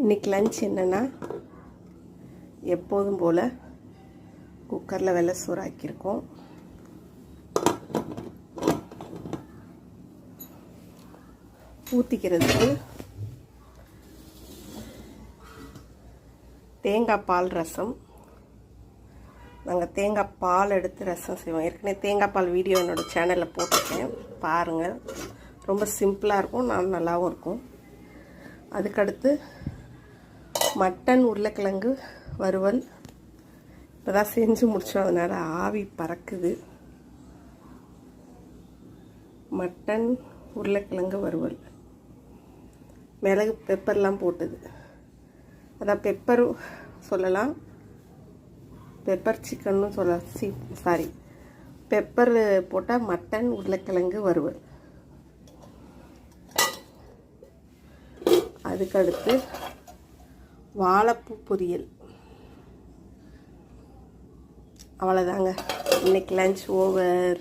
இன்னைக்கு லஞ்ச் என்னென்னா எப்போதும் போல் குக்கரில் வெள்ளை சோறு ஆக்கியிருக்கோம். ஊற்றிக்கிறதுக்கு தேங்காய் பால் ரசம். நாங்கள் தேங்காய் பால் எடுத்து ரசம் செய்வோம். ஏற்கனவே தேங்காய் பால் வீடியோ என்னோடய சேனலில் போட்டிருக்கேன். பாருங்கள் ரொம்ப சிம்பிளாக இருக்கும் நான் நல்லாவும் இருக்கும். அதுக்கடுத்து மட்டன் உருளைக்கிழங்கு வறுவல். இப்போ தான் செஞ்சு முடித்தோம் அதனால் ஆவி பறக்குது. மட்டன் உருளைக்கிழங்கு வறுவல். மிளகு பெப்பர்லாம் போட்டது. அதான் பெப்பர் சொல்லலாம். பெப்பர் சிக்கன்னு சொல்ல சி சாரி. பெப்பர் போட்டால் மட்டன் உருளைக்கிழங்கு வறுவல். அதுக்கடுத்து வாழைப்பூ பொரியல். அவ்வளோதாங்க இன்னைக்கு லஞ்ச் ஓவர்